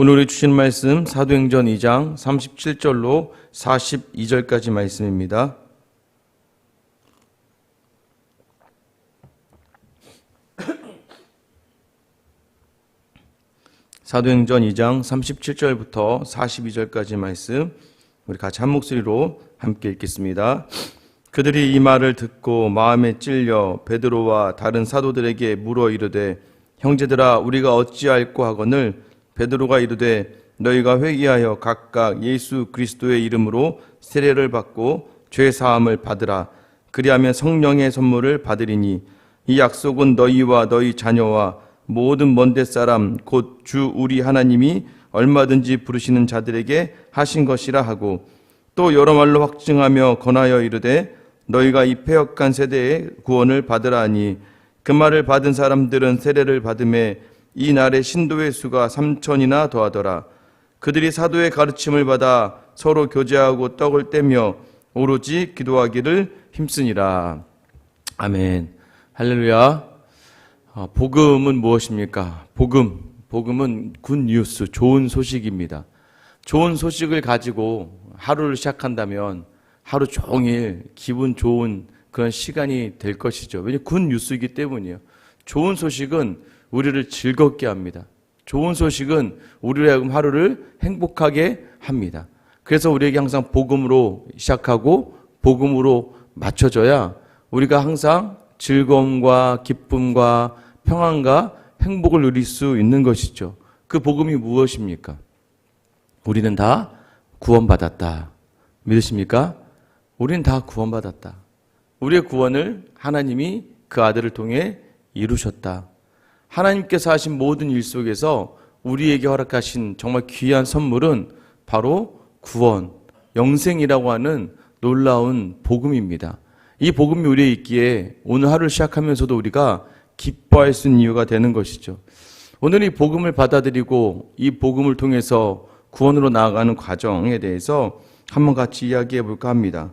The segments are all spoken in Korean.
오늘 우리 주신 말씀 사도행전 2장 37절로 42절까지 말씀입니다. 사도행전 2장 37절부터 42절까지 말씀 우리 같이 한 목소리로 함께 읽겠습니다. 그들이 이 말을 듣고 마음에 찔려 베드로와 다른 사도들에게 물어 이르되 형제들아 우리가 어찌할꼬 하거늘 베드로가 이르되 너희가 회개하여 각각 예수 그리스도의 이름으로 세례를 받고 죄 사함을 받으라. 그리하면 성령의 선물을 받으리니 이 약속은 너희와 너희 자녀와 모든 먼데 사람 곧 주 우리 하나님이 얼마든지 부르시는 자들에게 하신 것이라 하고 또 여러 말로 확증하며 권하여 이르되 너희가 이 폐역한 세대의 구원을 받으라 하니 그 말을 받은 사람들은 세례를 받음에 이 날의 신도의 수가 삼천이나 더하더라 그들이 사도의 가르침을 받아 서로 교제하고 떡을 떼며 오로지 기도하기를 힘쓰니라 아멘 할렐루야 아, 복음은 무엇입니까? 복음, 복음은 굿 뉴스, 좋은 소식입니다. 좋은 소식을 가지고 하루를 시작한다면 하루 종일 기분 좋은 그런 시간이 될 것이죠. 왜냐하면 굿 뉴스이기 때문이에요. 좋은 소식은 우리를 즐겁게 합니다. 좋은 소식은 우리를 하여금 하루를 행복하게 합니다. 그래서 우리에게 항상 복음으로 시작하고 복음으로 맞춰져야 우리가 항상 즐거움과 기쁨과 평안과 행복을 누릴 수 있는 것이죠. 그 복음이 무엇입니까? 우리는 다 구원받았다. 믿으십니까? 우리는 다 구원받았다. 우리의 구원을 하나님이 그 아들을 통해 이루셨다. 하나님께서 하신 모든 일 속에서 우리에게 허락하신 정말 귀한 선물은 바로 구원, 영생이라고 하는 놀라운 복음입니다. 이 복음이 우리에 있기에 오늘 하루를 시작하면서도 우리가 기뻐할 수 있는 이유가 되는 것이죠. 오늘 이 복음을 받아들이고 이 복음을 통해서 구원으로 나아가는 과정에 대해서 한번 같이 이야기해 볼까 합니다.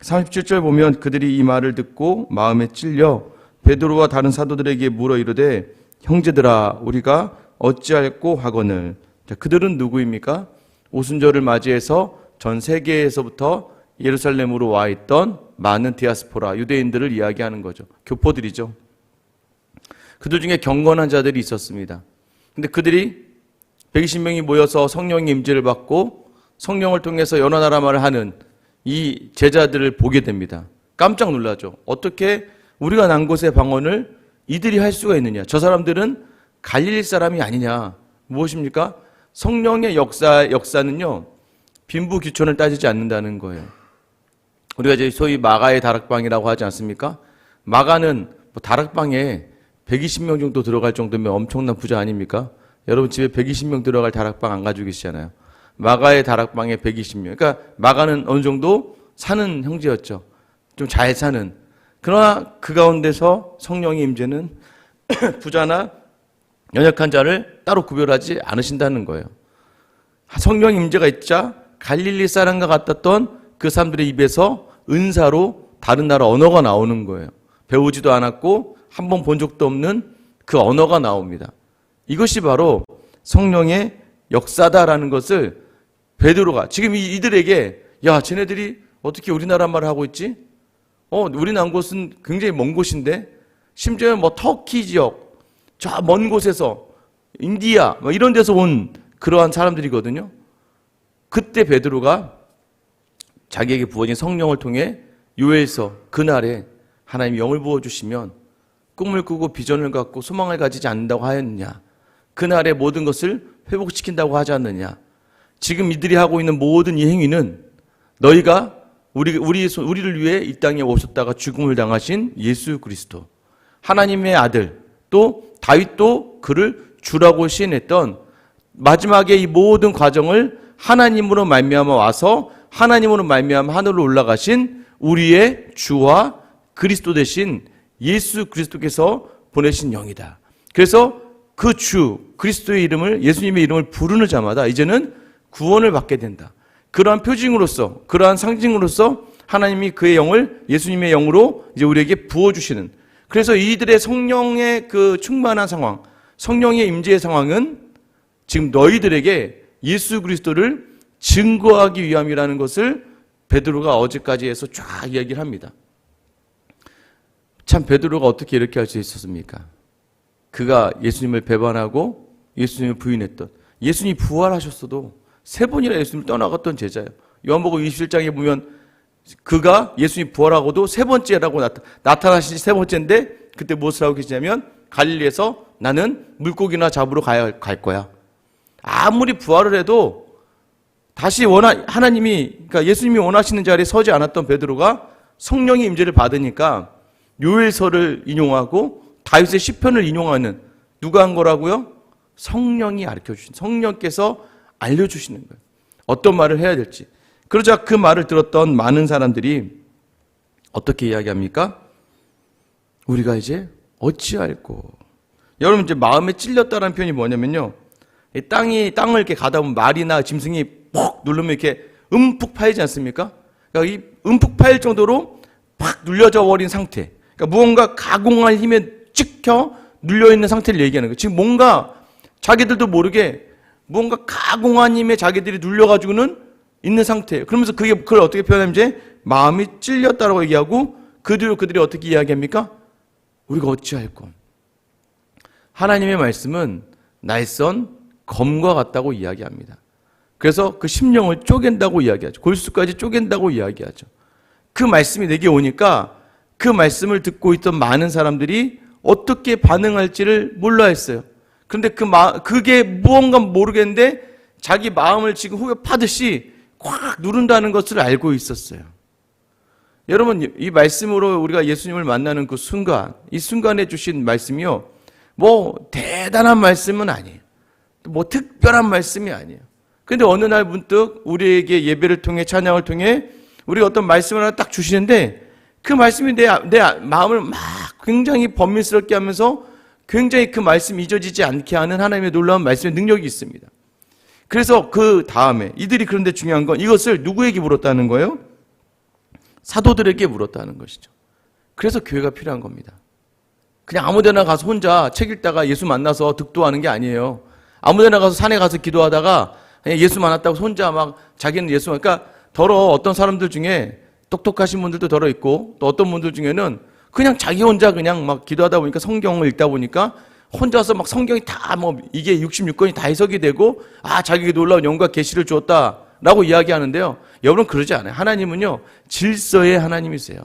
37절 보면 그들이 이 말을 듣고 마음에 찔려 베드로와 다른 사도들에게 물어 이르되 형제들아 우리가 어찌할꼬 하거늘 자, 그들은 누구입니까? 오순절을 맞이해서 전 세계에서부터 예루살렘으로 와 있던 많은 디아스포라 유대인들을 이야기하는 거죠. 교포들이죠. 그들 중에 경건한 자들이 있었습니다. 근데 그들이 120명이 모여서 성령의 임재를 받고 성령을 통해서 여러 나라 말을 하는 이 제자들을 보게 됩니다. 깜짝 놀라죠. 어떻게 우리가 난 곳의 방언을 이들이 할 수가 있느냐? 저 사람들은 갈릴리 사람이 아니냐? 무엇입니까? 성령의 역사 역사는요. 빈부 귀천을 따지지 않는다는 거예요. 우리가 이제 소위 마가의 다락방이라고 하지 않습니까? 마가는 뭐 다락방에 120명 정도 들어갈 정도면 엄청난 부자 아닙니까? 여러분 집에 120명 들어갈 다락방 안 가지고 계시잖아요. 마가의 다락방에 120명. 그러니까 마가는 어느 정도 사는 형제였죠. 좀 잘 사는. 그러나 그 가운데서 성령의 임재는 부자나 연약한 자를 따로 구별하지 않으신다는 거예요. 성령 임재가 있자 갈릴리 사람과 같았던 그 사람들의 입에서 은사로 다른 나라 언어가 나오는 거예요. 배우지도 않았고 한 번 본 적도 없는 그 언어가 나옵니다. 이것이 바로 성령의 역사다라는 것을 베드로가 지금 이들에게 야 쟤네들이 어떻게 우리나라 말을 하고 있지? 어 우리 난 곳은 굉장히 먼 곳인데 심지어 뭐 터키 지역 저 먼 곳에서 인디아 뭐 이런 데서 온 그러한 사람들이거든요. 그때 베드로가 자기에게 부어진 성령을 통해 요에서 그날에 하나님 영을 부어 주시면 꿈을 꾸고 비전을 갖고 소망을 가지지 않는다고 하였느냐? 그날의 모든 것을 회복시킨다고 하지 않느냐? 지금 이들이 하고 있는 모든 이 행위는 너희가 우리 우리 우리를 위해 이 땅에 오셨다가 죽음을 당하신 예수 그리스도 하나님의 아들 또 다윗도 그를 주라고 시인했던 마지막에 이 모든 과정을 하나님으로 말미암아 와서 하나님으로 말미암아 하늘로 올라가신 우리의 주와 그리스도 대신 예수 그리스도께서 보내신 영이다. 그래서 그 주 그리스도의 이름을 예수님의 이름을 부르는 자마다 이제는 구원을 받게 된다. 그러한 표징으로서 그러한 상징으로서 하나님이 그의 영을 예수님의 영으로 이제 우리에게 부어 주시는 그래서 이들의 성령의 그 충만한 상황, 성령의 임재의 상황은 지금 너희들에게 예수 그리스도를 증거하기 위함이라는 것을 베드로가 어제까지 해서 쫙 이야기를 합니다. 참 베드로가 어떻게 이렇게 할 수 있었습니까? 그가 예수님을 배반하고 예수님을 부인했던 예수님이 부활하셨어도 세 번이나 예수님을 떠나갔던 제자예요. 요한복음 27장에 보면 그가 예수님 부활하고도 세 번째라고 나타, 나타 나신 세 번째인데 그때 무엇을 하고 계시냐면 갈릴리에서 나는 물고기나 잡으러 가야 갈 거야. 아무리 부활을 해도 다시 원하 하나님이 그러니까 예수님이 원하시는 자리에 서지 않았던 베드로가 성령의 임재를 받으니까 요엘서를 인용하고 다윗의 시편을 인용하는 누가 한 거라고요? 성령이 가르쳐 주신 성령께서 알려 주시는 거예요. 어떤 말을 해야 될지. 그러자 그 말을 들었던 많은 사람들이 어떻게 이야기합니까? 우리가 이제 어찌할꼬. 여러분 이제 마음에 찔렸다는 표현이 뭐냐면요. 이 땅이 땅을 이렇게 가다 보면 말이나 짐승이 퍽 누르면 이렇게 음푹 파이지 않습니까? 그러니까 이 음푹 파일 정도로 팍 눌려져 버린 상태. 그러니까 무언가 가공할 힘에 찍혀 눌려 있는 상태를 얘기하는 거예요. 지금 뭔가 자기들도 모르게 뭔가 가공한 힘에 자기들이 눌려 가지고는 있는 상태예요. 그러면서 그게 그걸 어떻게 표현하면 이제 마음이 찔렸다라고 얘기하고 그 뒤로 그들이 어떻게 이야기합니까? 우리가 어찌할 건? 하나님의 말씀은 날선 검과 같다고 이야기합니다. 그래서 그 심령을 쪼갠다고 이야기하죠. 골수까지 쪼갠다고 이야기하죠. 그 말씀이 내게 오니까 그 말씀을 듣고 있던 많은 사람들이 어떻게 반응할지를 몰라 했어요. 그런데 그 마, 그게 무언가 모르겠는데 자기 마음을 지금 후벼 파듯이 꽉 누른다는 것을 알고 있었어요. 여러분, 이 말씀으로 우리가 예수님을 만나는 그 순간, 이 순간에 주신 말씀이요. 뭐, 대단한 말씀은 아니에요. 뭐, 특별한 말씀이 아니에요. 근데 어느 날 문득 우리에게 예배를 통해 찬양을 통해 우리 어떤 말씀을 딱 주시는데 그 말씀이 내, 내 마음을 막 굉장히 번민스럽게 하면서 굉장히 그 말씀이 잊어지지 않게 하는 하나님의 놀라운 말씀의 능력이 있습니다. 그래서 그 다음에 이들이 그런데 중요한 건 이것을 누구에게 물었다는 거예요? 사도들에게 물었다는 것이죠. 그래서 교회가 필요한 겁니다. 그냥 아무 데나 가서 혼자 책 읽다가 예수 만나서 득도하는 게 아니에요. 아무 데나 가서 산에 가서 기도하다가 예수 만났다고 혼자 막 자기는 예수 그러니까 더러 어떤 사람들 중에 똑똑하신 분들도 더러 있고 또 어떤 분들 중에는 그냥 자기 혼자 그냥 막 기도하다 보니까 성경을 읽다 보니까 혼자서 막 성경이 다 뭐 이게 66권이 다 해석이 되고 아 자기에게 놀라운 영과 계시를 주었다라고 이야기하는데요. 여러분 그러지 않아요. 하나님은요 질서의 하나님이세요.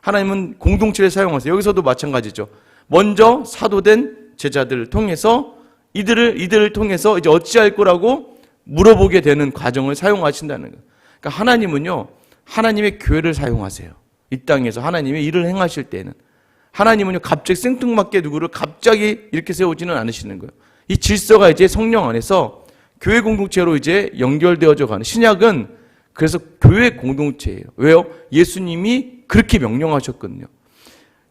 하나님은 공동체를 사용하세요. 여기서도 마찬가지죠. 먼저 사도된 제자들을 통해서 이들을 이들을 통해서 이제 어찌할 거라고 물어보게 되는 과정을 사용하신다는 거예요. 그러니까 하나님은요 하나님의 교회를 사용하세요. 이 땅에서 하나님의 일을 행하실 때는 하나님은요 갑자기 생뚱맞게 누구를 갑자기 이렇게 세우지는 않으시는 거예요. 이 질서가 이제 성령 안에서 교회 공동체로 이제 연결되어져 가는 신약은 그래서 교회 공동체예요. 왜요? 예수님이 그렇게 명령하셨거든요.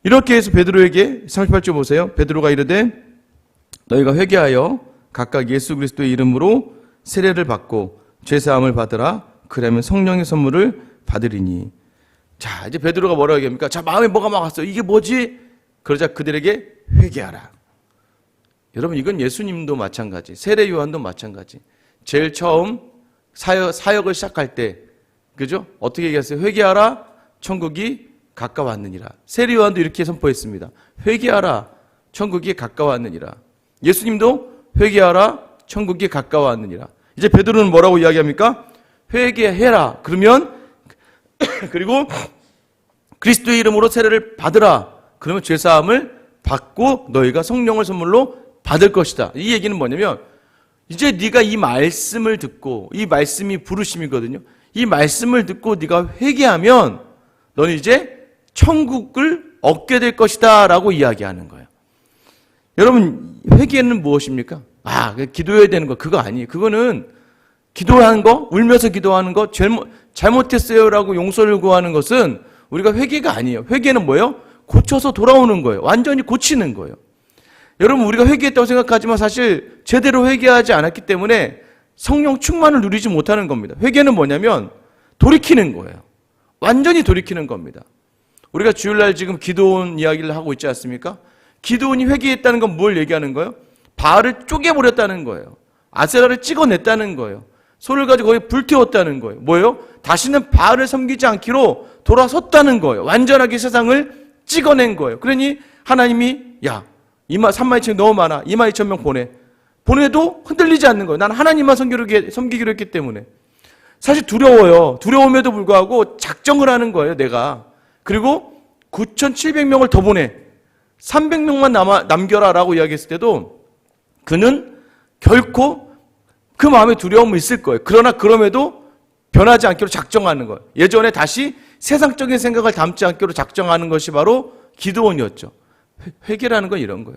이렇게 해서 베드로에게 38절 보세요. 베드로가 이르되 너희가 회개하여 각각 예수 그리스도의 이름으로 세례를 받고 죄 사함을 받으라. 그러면 성령의 선물을 받으리니 자, 이제 베드로가 뭐라고 얘기합니까? 자, 마음에 뭐가 막았어? 이게 뭐지? 그러자 그들에게 회개하라. 여러분, 이건 예수님도 마찬가지. 세례 요한도 마찬가지. 제일 처음 사역, 사역을 시작할 때, 그죠? 어떻게 얘기했어요? 회개하라. 천국이 가까웠느니라. 세례 요한도 이렇게 선포했습니다. 회개하라. 천국이 가까웠느니라. 예수님도 회개하라. 천국이 가까웠느니라. 이제 베드로는 뭐라고 이야기합니까? 회개해라. 그러면 그리고 그리스도의 이름으로 세례를 받으라. 그러면 죄 사함을 받고 너희가 성령을 선물로 받을 것이다. 이 얘기는 뭐냐면 이제 네가 이 말씀을 듣고 이 말씀이 부르심이거든요. 이 말씀을 듣고 네가 회개하면 너는 이제 천국을 얻게 될 것이다라고 이야기하는 거예요. 여러분 회개는 무엇입니까? 아, 기도해야 되는 거 그거 아니에요. 그거는 기도하는 거, 울면서 기도하는 거, 잘못, 잘못했어요라고 용서를 구하는 것은 우리가 회개가 아니에요. 회개는 뭐예요? 고쳐서 돌아오는 거예요. 완전히 고치는 거예요. 여러분, 우리가 회개했다고 생각하지만 사실 제대로 회개하지 않았기 때문에 성령 충만을 누리지 못하는 겁니다. 회개는 뭐냐면 돌이키는 거예요. 완전히 돌이키는 겁니다. 우리가 주일날 지금 기도원 이야기를 하고 있지 않습니까? 기도원이 회개했다는 건 뭘 얘기하는 거예요? 바알을 쪼개버렸다는 거예요. 아세라를 찍어냈다는 거예요. 소를 가지고 거기 불태웠다는 거예요. 뭐예요? 다시는 바알을 섬기지 않기로 돌아섰다는 거예요. 완전하게 세상을 찍어낸 거예요. 그러니 하나님이 야, 2만 3만 2천 너무 많아. 2만 2천 명 보내. 보내도 흔들리지 않는 거예요. 난 하나님만 섬기기로, 섬기기로 했기 때문에. 사실 두려워요. 두려움에도 불구하고 작정을 하는 거예요, 내가. 그리고 9,700명을 더 보내. 300명만 남아, 남겨라라고 이야기했을 때도 그는 결코 그 마음에 두려움은 있을 거예요. 그러나 그럼에도 변하지 않기로 작정하는 거예요. 예전에 다시 세상적인 생각을 담지 않기로 작정하는 것이 바로 기도원이었죠. 회- 회개라는 건 이런 거예요.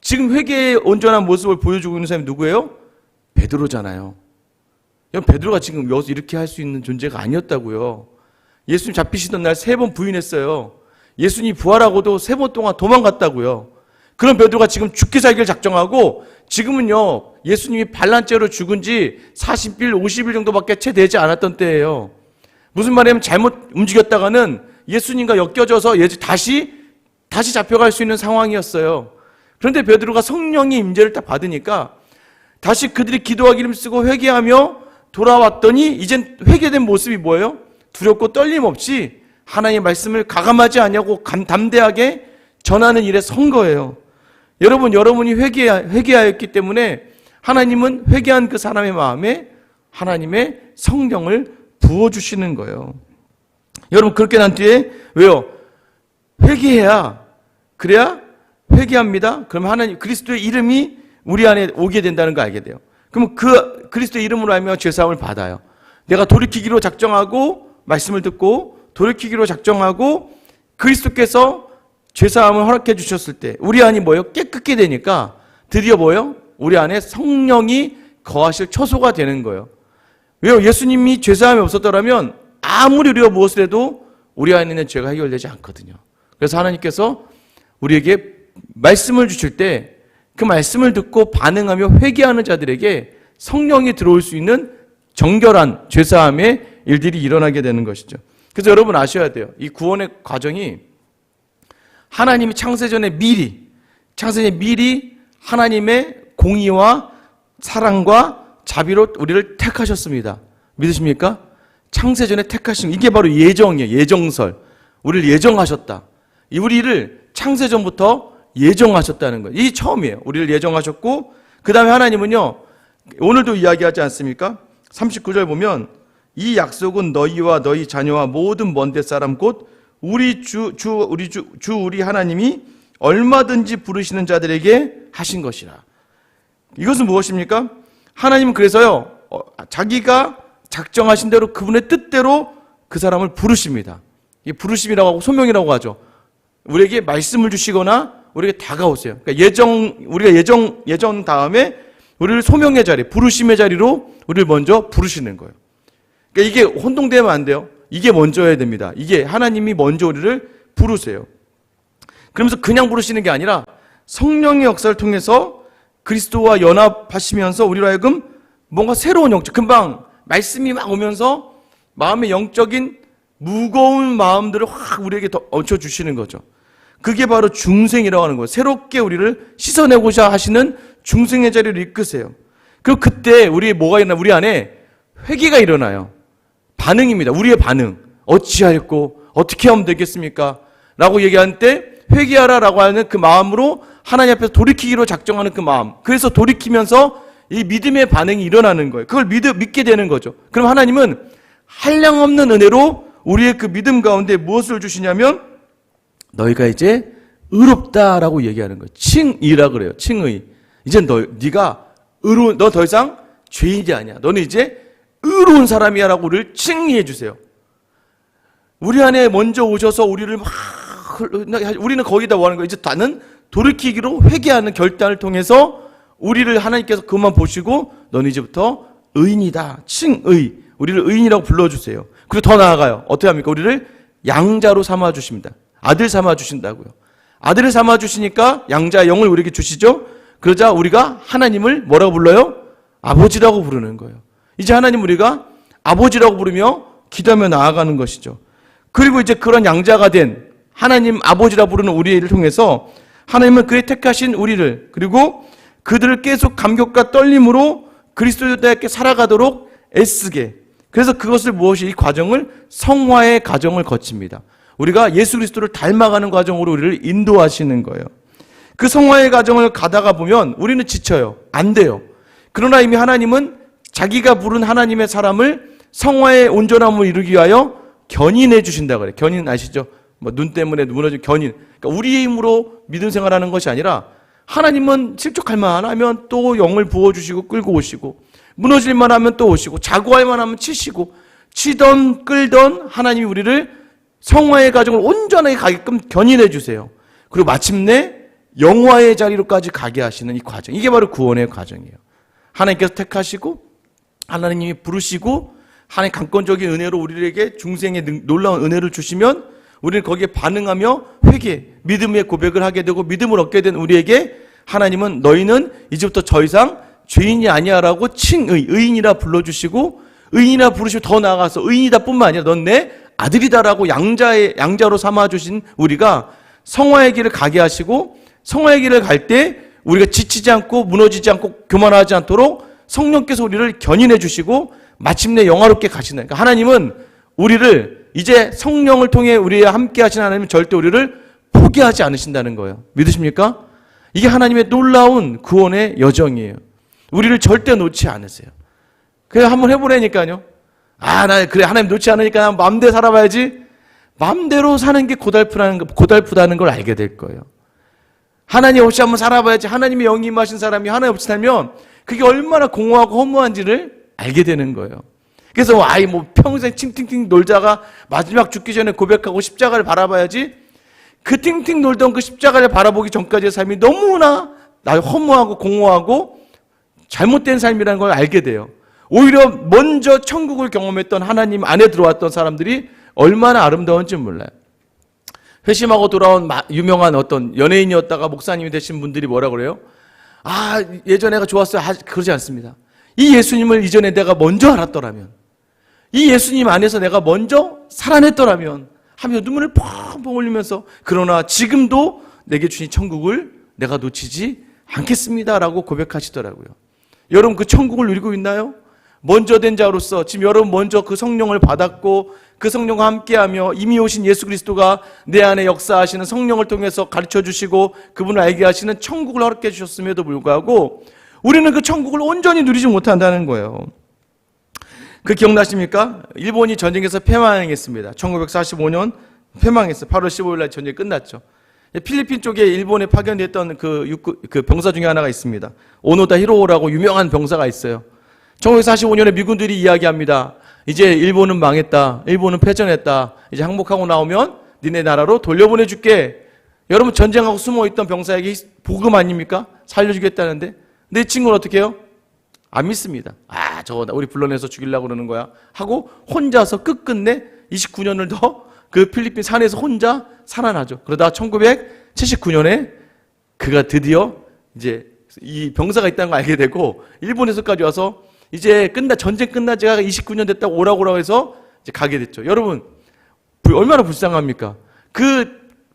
지금 회개의 온전한 모습을 보여주고 있는 사람이 누구예요? 베드로잖아요. 베드로가 지금 여기서 이렇게 할 수 있는 존재가 아니었다고요. 예수님 잡히시던 날 세 번 부인했어요. 예수님 부활하고도 세 번 동안 도망갔다고요. 그런 베드로가 지금 죽기 살기를 작정하고 지금은요 예수님이 반란죄로 죽은 지 40일, 50일 정도밖에 채 되지 않았던 때예요. 무슨 말이냐면 잘못 움직였다가는 예수님과 엮여져서 예수 다시 다시 잡혀갈 수 있는 상황이었어요. 그런데 베드로가 성령의 임재를 딱 받으니까 다시 그들이 기도하기를 쓰고 회개하며 돌아왔더니 이젠 회개된 모습이 뭐예요? 두렵고 떨림 없이 하나님의 말씀을 가감하지 감- 담대하게 전하는 일에 선 거예요. 여러분, 여러분이 회개, 회개하였기 때문에 하나님은 회개한 그 사람의 마음에 하나님의 성령을 부어주시는 거예요. 여러분, 그렇게 난 뒤에, 왜요? 회개해야, 그래야 회개합니다. 그럼 하나님, 그리스도의 이름이 우리 안에 오게 된다는 거 알게 돼요. 그러면 그 그리스도의 이름으로 알면 죄사함을 받아요. 내가 돌이키기로 작정하고, 말씀을 듣고, 돌이키기로 작정하고, 그리스도께서 죄사함을 허락해 주셨을 때 우리 안이 뭐예요? 깨끗게 되니까 드디어 뭐예요? 우리 안에 성령이 거하실 처소가 되는 거예요. 왜요? 예수님이 죄사함이 없었더라면 아무리 우리가 무엇을 해도 우리 안에 있는 죄가 해결되지 않거든요. 그래서 하나님께서 우리에게 말씀을 주실 때 그 말씀을 듣고 반응하며 회개하는 자들에게 성령이 들어올 수 있는 정결한 죄사함의 일들이 일어나게 되는 것이죠. 그래서 여러분 아셔야 돼요. 이 구원의 과정이 하나님이 창세전에 미리 창세전에 미리 하나님의 공의와 사랑과 자비로 우리를 택하셨습니다. 믿으십니까? 창세전에 택하신 이게 바로 예정이에요. 예정설. 우리를 예정하셨다. 이 우리를 창세전부터 예정하셨다는 거예요. 이 처음이에요. 우리를 예정하셨고 그다음에 하나님은요. 오늘도 이야기하지 않습니까? 39절 보면 이 약속은 너희와 너희 자녀와 모든 먼데 사람 곧 우리 주, 주, 우리 주, 주 우리 하나님이 얼마든지 부르시는 자들에게 하신 것이라. 이것은 무엇입니까? 하나님은 그래서요, 어, 자기가 작정하신 대로 그분의 뜻대로 그 사람을 부르십니다. 이 부르심이라고 하고 소명이라고 하죠. 우리에게 말씀을 주시거나 우리에게 다가오세요. 그러니까 예정, 우리가 예정, 예정 다음에 우리를 소명의 자리, 부르심의 자리로 우리를 먼저 부르시는 거예요. 그러니까 이게 혼동되면 안 돼요. 이게 먼저여야 됩니다. 이게 하나님이 먼저 우리를 부르세요. 그러면서 그냥 부르시는 게 아니라 성령의 역사를 통해서 그리스도와 연합하시면서 우리로 하여금 뭔가 새로운 영적, 금방 말씀이 막 오면서 마음의 영적인 무거운 마음들을 확 우리에게 더 얹혀주시는 거죠. 그게 바로 중생이라고 하는 거예요. 새롭게 우리를 씻어내고자 하시는 중생의 자리를 이끄세요. 그리고 그때 우리 뭐가 일어나? 우리 안에 회개가 일어나요. 반응입니다. 우리의 반응. 어찌하였고 어떻게 하면 되겠습니까? 라고 얘기할 때 회개하라라고 하는 그 마음으로 하나님 앞에서 돌이키기로 작정하는 그 마음. 그래서 돌이키면서 이 믿음의 반응이 일어나는 거예요. 그걸 믿, 믿게 되는 거죠. 그럼 하나님은 한량없는 은혜로 우리의 그 믿음 가운데 무엇을 주시냐면 너희가 이제 의롭다라고 얘기하는 거예요. 칭의라 그래요. 칭의. 이제 너 네가 의로 너 더 이상 죄인이 아니야. 너는 이제 의로운 사람이야라고 우리를 칭의해 주세요. 우리 안에 먼저 오셔서 우리를 막 흘- 우리는 거기다 원하는 거예요. 이제 나는 돌이키기로 회개하는 결단을 통해서 우리를 하나님께서 그만 보시고 너는 이제부터 의인이다. 칭의. 우리를 의인이라고 불러주세요. 그리고 더 나아가요. 어떻게 합니까? 우리를 양자로 삼아 주십니다. 아들 삼아 주신다고요. 아들을 삼아 주시니까 양자의 영을 우리에게 주시죠. 그러자 우리가 하나님을 뭐라고 불러요? 아버지라고 부르는 거예요. 이제 하나님 우리가 아버지라고 부르며 기도하며 나아가는 것이죠. 그리고 이제 그런 양자가 된 하나님 아버지라 부르는 우리를 통해서 하나님은 그의 택하신 우리를 그리고 그들을 계속 감격과 떨림으로 그리스도인답게 살아가도록 애쓰게. 그래서 그것을 무엇이 이 과정을 성화의 과정을 거칩니다. 우리가 예수 그리스도를 닮아가는 과정으로 우리를 인도하시는 거예요. 그 성화의 과정을 가다가 보면 우리는 지쳐요. 안 돼요. 그러나 이미 하나님은 자기가 부른 하나님의 사람을 성화의 온전함을 이루기 위하여 견인해 주신다 그래. 견인 아시죠? 뭐 눈 때문에 무너진 견인. 그러니까 우리의 힘으로 믿음 생활하는 것이 아니라 하나님은 실족할 만하면 또 영을 부어 주시고 끌고 오시고 무너질 만하면 또 오시고 자고할 만하면 치시고 치던 끌던 하나님이 우리를 성화의 과정을 온전하게 가게끔 견인해 주세요. 그리고 마침내 영화의 자리로까지 가게 하시는 이 과정. 이게 바로 구원의 과정이에요. 하나님께서 택하시고 하나님이 부르시고 하나님 강권적인 은혜로 우리에게 중생의 능- 놀라운 은혜를 주시면 우리는 거기에 반응하며 회개, 믿음의 고백을 하게 되고 믿음을 얻게 된 우리에게 하나님은 너희는 이제부터 더 이상 죄인이 아니야라고 칭의, 의인이라 불러주시고 의인이라 부르시고 더 나아가서 의인이다 뿐만 아니라 넌 내 아들이다라고 양자의, 양자로 삼아주신 우리가 성화의 길을 가게 하시고 성화의 길을 갈 때 우리가 지치지 않고 무너지지 않고 교만하지 않도록 성령께서 우리를 견인해 주시고 마침내 영화롭게 가시는 그러니까 하나님은 우리를 이제 성령을 통해 우리와 함께 하신 하나님은 절대 우리를 포기하지 않으신다는 거예요. 믿으십니까? 이게 하나님의 놀라운 구원의 여정이에요. 우리를 절대 놓지 않으세요. 그래 한번 해보라니까요. 아, 나 그래 하나님 놓지 않으니까 난 마음대로 살아봐야지. 마음대로 사는 게 고달프다는 거, 고달프다는 걸 알게 될 거예요. 하나님 없이 한번 살아봐야지. 하나님의 영이 임하신 사람이 하나님 없이 살면 그게 얼마나 공허하고 허무한지를 알게 되는 거예요. 그래서 아이 뭐 평생 팅팅팅 놀다가 마지막 죽기 전에 고백하고 십자가를 바라봐야지. 그 팅팅 놀던 그 십자가를 바라보기 전까지의 삶이 너무나 나 허무하고 공허하고 잘못된 삶이라는 걸 알게 돼요. 오히려 먼저 천국을 경험했던 하나님 안에 들어왔던 사람들이 얼마나 아름다운지 몰라요. 회심하고 돌아온 마- 유명한 어떤 연예인이었다가 목사님이 되신 분들이 뭐라 그래요? 아, 예전에가 좋았어요. 아, 그러지 않습니다. 이 예수님을 이전에 내가 먼저 알았더라면, 이 예수님 안에서 내가 먼저 살아냈더라면, 하며 눈물을 펑펑 흘리면서, 그러나 지금도 내게 주신 천국을 내가 놓치지 않겠습니다라고 고백하시더라고요. 여러분 그 천국을 누리고 있나요? 먼저 된 자로서 지금 여러분 먼저 그 성령을 받았고 그 성령과 함께하며 이미 오신 예수 그리스도가 내 안에 역사하시는 성령을 통해서 가르쳐 주시고 그분을 알게 하시는 천국을 허락해 주셨음에도 불구하고 우리는 그 천국을 온전히 누리지 못한다는 거예요. 그 기억나십니까? 일본이 전쟁에서 패망했습니다. 1945년 패망했어요. 8월 15일 날 전쟁이 끝났죠. 필리핀 쪽에 일본에 파견됐던 그, 육군, 그 병사 중에 하나가 있습니다. 오노다 히로라고 유명한 병사가 있어요. 1945년에 미군들이 이야기합니다. 이제 일본은 망했다. 일본은 패전했다. 이제 항복하고 나오면 니네 나라로 돌려보내줄게. 여러분 전쟁하고 숨어있던 병사에게 복음 아닙니까? 살려주겠다는데. 이 친구는 어떻게 해요? 안 믿습니다. 아, 저거 우리 불러내서 죽이려고 그러는 거야. 하고 혼자서 끝끝내 29년을 더 그 필리핀 산에서 혼자 살아나죠. 그러다 1979년에 그가 드디어 이제 이 병사가 있다는 걸 알게 되고 일본에서까지 와서 이제 끝나 전쟁 끝나 제가 29년 됐다고 오라고 오라고 해서 이제 가게 됐죠. 여러분 불- 얼마나 불쌍합니까? 그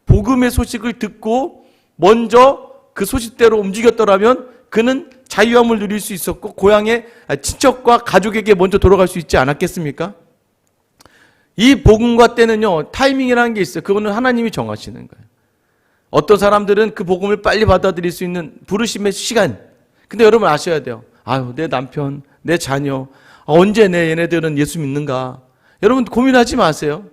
복음의 소식을 듣고 먼저 그 소식대로 움직였더라면 그는 자유함을 누릴 수 있었고 고향의 친척과 가족에게 먼저 돌아갈 수 있지 않았겠습니까? 이 복음과 때는요 타이밍이라는 게 있어요. 그거는 하나님이 정하시는 거예요. 어떤 사람들은 그 복음을 빨리 받아들일 수 있는 부르심의 시간. 근데 여러분 아셔야 돼요. 아유 내 남편, 내 자녀 아, 언제 내 얘네들은 예수 믿는가? 여러분 고민하지 마세요.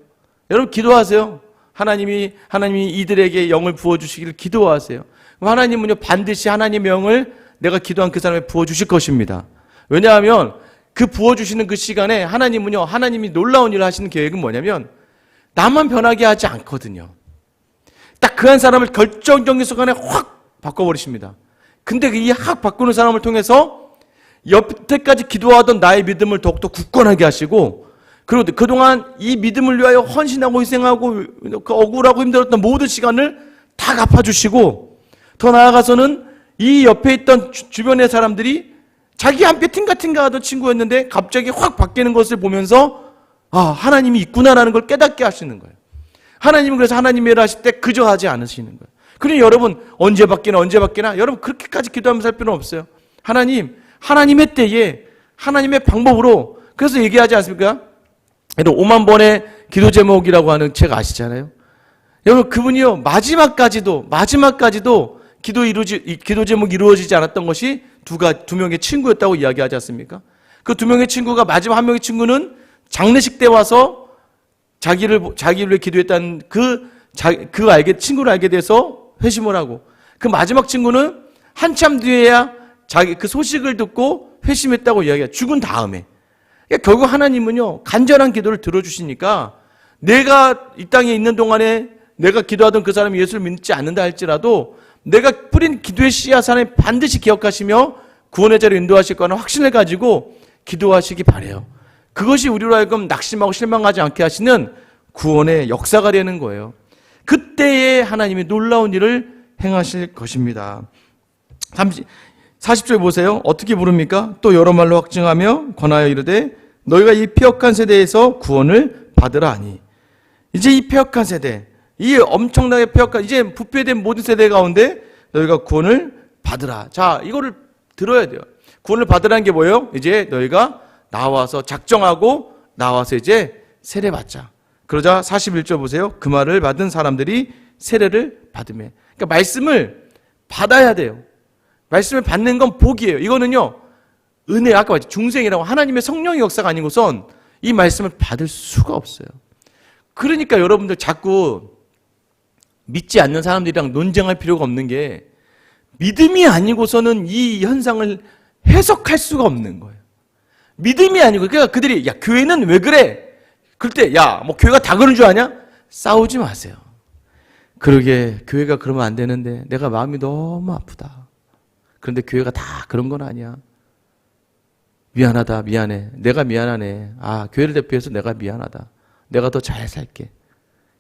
여러분 기도하세요. 하나님이 하나님이 이들에게 영을 부어 주시기를 기도하세요. 하나님은요 반드시 하나님의 영을 내가 기도한 그 사람에 부어 주실 것입니다. 왜냐하면 그 부어 주시는 그 시간에 하나님은요 하나님이 놀라운 일을 하시는 계획은 뭐냐면 나만 변하게 하지 않거든요. 딱 그 한 사람을 결정적인 순간에 확 바꿔버리십니다. 근데 이 확 바꾸는 사람을 통해서 여태까지 기도하던 나의 믿음을 더욱더 굳건하게 하시고 그리고 그동안 이 믿음을 위하여 헌신하고 희생하고 그 억울하고 힘들었던 모든 시간을 다 갚아주시고 더 나아가서는 이 옆에 있던 주, 주변의 사람들이 자기 함께 팅가팅가 하던 친구였는데 갑자기 확 바뀌는 것을 보면서 아 하나님이 있구나라는 걸 깨닫게 하시는 거예요. 하나님은 그래서 하나님의 일을 하실 때 그저 하지 않으시는 거예요. 그러니 여러분 언제 바뀌나 언제 바뀌나 여러분 그렇게까지 기도하면서 할 필요는 없어요. 하나님 하나님의 때에 하나님의 방법으로 그래서 얘기하지 않습니까? 여러분 5만 번의 기도 제목이라고 하는 책 아시잖아요. 여러분 그분이요 마지막까지도 마지막까지도 기도 이루지 이 기도 제목 이루어지지 않았던 것이 두가 두 명의 친구였다고 이야기하지 않습니까? 그 두 명의 친구가 마지막 한 명의 친구는 장례식 때 와서 자기를 자기를 기도했다는 그, 자, 그 알게 친구를 알게 돼서 회심을 하고 그 마지막 친구는 한참 뒤에야 자기 그 소식을 듣고 회심했다고 이야기해 죽은 다음에 그러니까 결국 하나님은요 간절한 기도를 들어주시니까 내가 이 땅에 있는 동안에 내가 기도하던 그 사람이 예수를 믿지 않는다 할지라도 내가 뿌린 기도의 씨앗 하나님 반드시 기억하시며 구원의 자리로 인도하실 거라는 확신을 가지고 기도하시기 바래요. 그것이 우리로 하여금 낙심하고 실망하지 않게 하시는 구원의 역사가 되는 거예요. 그때에 하나님이 놀라운 일을 행하실 것입니다. 30, 40절 보세요. 어떻게 부릅니까? 또 여러 말로 확증하며 권하여 이르되 너희가 이 폐역한 세대에서 구원을 받으라 하니 이제 이 폐역한 세대 이 엄청나게 폐역한 이제 부패된 모든 세대 가운데 너희가 구원을 받으라. 자, 이거를 들어야 돼요. 구원을 받으라는 게 뭐예요? 이제 너희가 나와서 작정하고 나와서 이제 세례 받자. 그러자 41절 보세요. 그 말을 받은 사람들이 세례를 받으며. 그러니까 말씀을 받아야 돼요. 말씀을 받는 건 복이에요. 이거는요. 은혜 아까 말했죠. 중생이라고 하나님의 성령의 역사가 아니고선 이 말씀을 받을 수가 없어요. 그러니까 여러분들 자꾸 믿지 않는 사람들이랑 논쟁할 필요가 없는 게 믿음이 아니고서는 이 현상을 해석할 수가 없는 거예요. 믿음이 아니고 그러니까 그들이 야 교회는 왜 그래? 그럴 때야 뭐 교회가 다 그런 줄 아냐? 싸우지 마세요. 그러게 교회가 그러면 안 되는데 내가 마음이 너무 아프다. 그런데 교회가 다 그런 건 아니야. 미안하다 미안해. 내가 미안하네. 아 교회를 대표해서 내가 미안하다. 내가 더 잘 살게.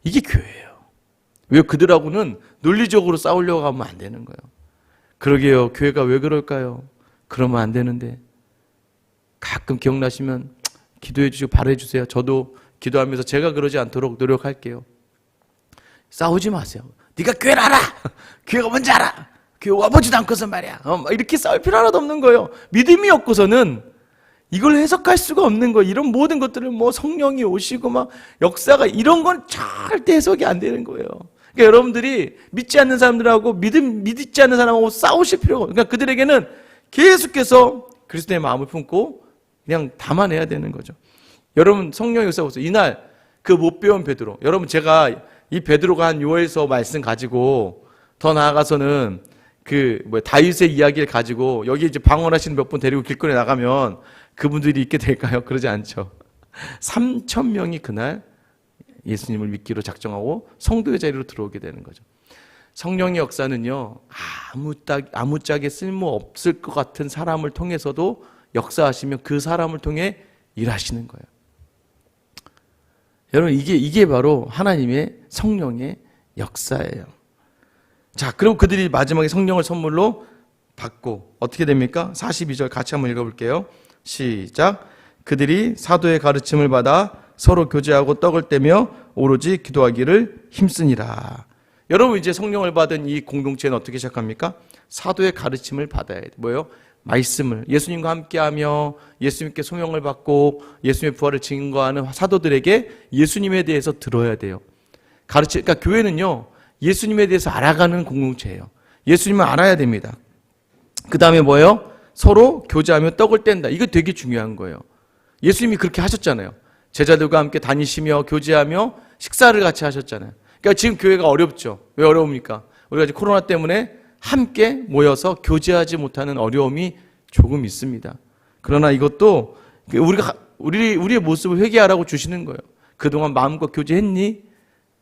이게 교회예요. 왜 그들하고는 논리적으로 싸우려고 하면 안 되는 거예요. 그러게요. 교회가 왜 그럴까요? 그러면 안 되는데. 가끔 기억나시면 기도해 주시고 바래 주세요. 저도 기도하면서 제가 그러지 않도록 노력할게요. 싸우지 마세요. 네가 교회를 알아. 교회가 뭔지 알아. 교회 와보지도 않고서 말이야. 어, 막 이렇게 싸울 필요 하나도 없는 거예요. 믿음이 없고서는 이걸 해석할 수가 없는 거예요. 이런 모든 것들을 뭐 성령이 오시고 막 역사가 이런 건 절대 해석이 안 되는 거예요. 그러니까 여러분들이 믿지 않는 사람들하고 믿음 믿지 않는 사람하고 싸우실 필요가 없어요. 그러니까 그들에게는 계속해서 그리스도의 마음을 품고 그냥 담아내야 되는 거죠. 여러분 성령의 역사 보세요. 이날 그 못 배운 베드로. 여러분 제가 이 베드로가 한 요에서 말씀 가지고 더 나아가서는 그 뭐 다윗의 이야기를 가지고 여기 이제 방언하시는 몇 분 데리고 길거리에 나가면 그분들이 있게 될까요? 그러지 않죠. 3천 명이 그날 예수님을 믿기로 작정하고 성도의 자리로 들어오게 되는 거죠. 성령의 역사는요, 아무짝에 쓸모 없을 것 같은 사람을 통해서도 역사하시며 그 사람을 통해 일하시는 거예요. 여러분, 이게, 이게 바로 하나님의 성령의 역사예요. 자, 그럼 그들이 마지막에 성령을 선물로 받고 어떻게 됩니까? 42절 같이 한번 읽어볼게요. 시작. 그들이 사도의 가르침을 받아 서로 교제하고 떡을 떼며 오로지 기도하기를 힘쓰니라. 여러분 이제 성령을 받은 이 공동체는 어떻게 시작합니까? 사도의 가르침을 받아야 돼. 뭐요? 말씀을 예수님과 함께하며 예수님께 소명을 받고 예수님의 부활을 증거하는 사도들에게 예수님에 대해서 들어야 돼요. 가르치 그러니까 교회는요. 예수님에 대해서 알아가는 공동체예요. 예수님을 알아야 됩니다. 그 다음에 뭐예요? 서로 교제하며 떡을 뗀다. 이거 되게 중요한 거예요. 예수님이 그렇게 하셨잖아요. 제자들과 함께 다니시며 교제하며 식사를 같이 하셨잖아요. 그러니까 지금 교회가 어렵죠. 왜 어려웁니까? 우리가 지금 코로나 때문에 함께 모여서 교제하지 못하는 어려움이 조금 있습니다. 그러나 이것도 우리가 우리 우리의 모습을 회개하라고 주시는 거예요. 그동안 마음껏 교제했니?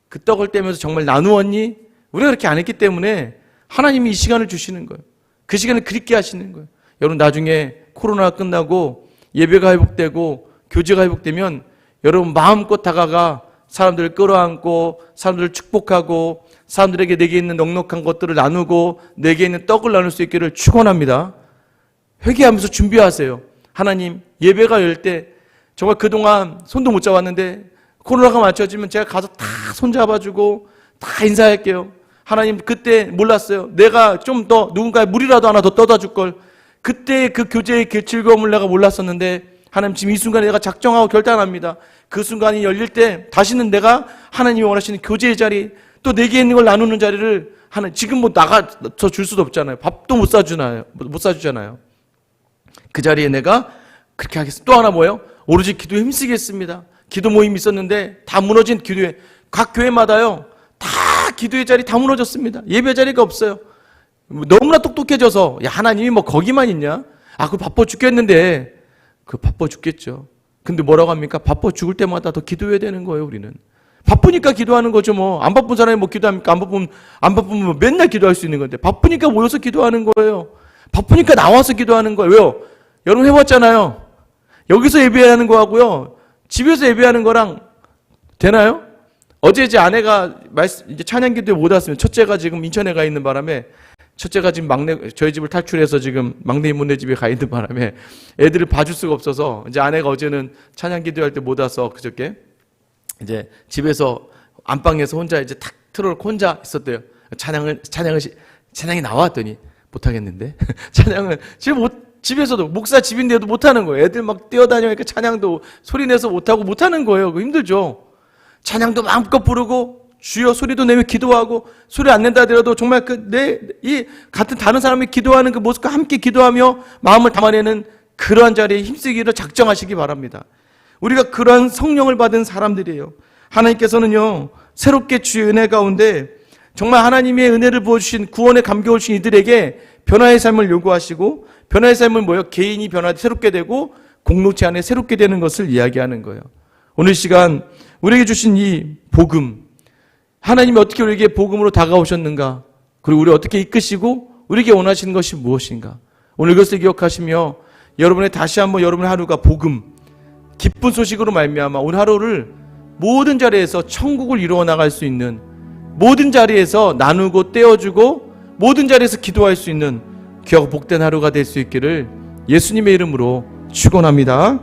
그 떡을 떼면서 정말 나누었니? 우리가 그렇게 안 했기 때문에 하나님이 이 시간을 주시는 거예요. 그 시간을 그립게 하시는 거예요. 여러분 나중에 코로나가 끝나고 예배가 회복되고 교제가 회복되면 여러분 마음껏 다가가 사람들을 끌어안고 사람들을 축복하고 사람들에게 내게 있는 넉넉한 것들을 나누고 내게 있는 떡을 나눌 수 있기를 축원합니다. 회개하면서 준비하세요. 하나님 예배가 열 때 정말 그동안 손도 못 잡았는데 코로나가 맞춰지면 제가 가서 다 손잡아주고 다 인사할게요. 하나님 그때 몰랐어요. 내가 좀 더 누군가의 물이라도 하나 더 떠다 줄 걸. 그때 그 교제의 그 즐거움을 내가 몰랐었는데 하나님 지금 이 순간에 내가 작정하고 결단합니다. 그 순간이 열릴 때 다시는 내가 하나님이 원하시는 교제의 자리 또 내게 있는 걸 나누는 자리를 하는 지금 뭐 나가서 줄 수도 없잖아요. 밥도 못 사주나요? 못 사주잖아요. 그 자리에 내가 그렇게 하겠습니다. 또 하나 뭐예요? 오로지 기도에 힘쓰겠습니다. 기도 모임 있었는데 다 무너진 기도회. 각 교회마다요. 다 기도의 자리 다 무너졌습니다. 예배 자리가 없어요. 너무나 똑똑해져서 야 하나님이 뭐 거기만 있냐? 아 그 바빠 죽겠는데 그 바빠 죽겠죠. 근데 뭐라고 합니까? 바빠 죽을 때마다 더 기도해야 되는 거예요, 우리는. 바쁘니까 기도하는 거죠, 뭐. 안 바쁜 사람이 뭐 기도합니까? 안 바쁘면, 안 바쁘면 뭐 맨날 기도할 수 있는 건데. 바쁘니까 모여서 기도하는 거예요. 바쁘니까 나와서 기도하는 거예요. 왜요? 여러분 해봤잖아요. 여기서 예배하는 거하고요. 집에서 예배하는 거랑 되나요? 어제 제 아내가 말씀, 이제 찬양 기도에 못 왔으면 첫째가 지금 인천에 가 있는 바람에 첫째가 지금 막내 저희 집을 탈출해서 지금 막내 이모네 집에 가 있는 바람에 애들을 봐줄 수가 없어서 이제 아내가 어제는 찬양 기도할 때 못 와서 그저께 이제 집에서 안방에서 혼자 이제 탁 틀어놓고 혼자 있었대요. 찬양을 찬양을 시- 찬양이 나왔더니 못 하겠는데 찬양을 지금 못 집에서도 목사 집인데도 못 하는 거예요. 애들 막 뛰어다니니까 찬양도 소리 내서 못 하고 못 하는 거예요. 힘들죠. 찬양도 마음껏 부르고 주여 소리도 내며 기도하고 소리 안 낸다 하더라도 정말 그 내 이 같은 다른 사람이 기도하는 그 모습과 함께 기도하며 마음을 담아내는 그러한 자리에 힘쓰기를 작정하시기 바랍니다. 우리가 그러한 성령을 받은 사람들이에요. 하나님께서는요 새롭게 주의 은혜 가운데 정말 하나님의 은혜를 부어주신 구원에 감겨오신 이들에게 변화의 삶을 요구하시고 변화의 삶을 뭐요 개인이 변화 새롭게 되고 공동체 안에 새롭게 되는 것을 이야기하는 거예요. 오늘 시간 우리에게 주신 이 복음 하나님이 어떻게 우리에게 복음으로 다가오셨는가? 그리고 우리 어떻게 이끄시고 우리에게 원하시는 것이 무엇인가? 오늘 그것을 기억하시며 여러분의 다시 한번 여러분의 하루가 복음, 기쁜 소식으로 말미암아 오늘 하루를 모든 자리에서 천국을 이루어 나갈 수 있는 모든 자리에서 나누고 떼어주고 모든 자리에서 기도할 수 있는 귀하고 복된 하루가 될 수 있기를 예수님의 이름으로 축원합니다.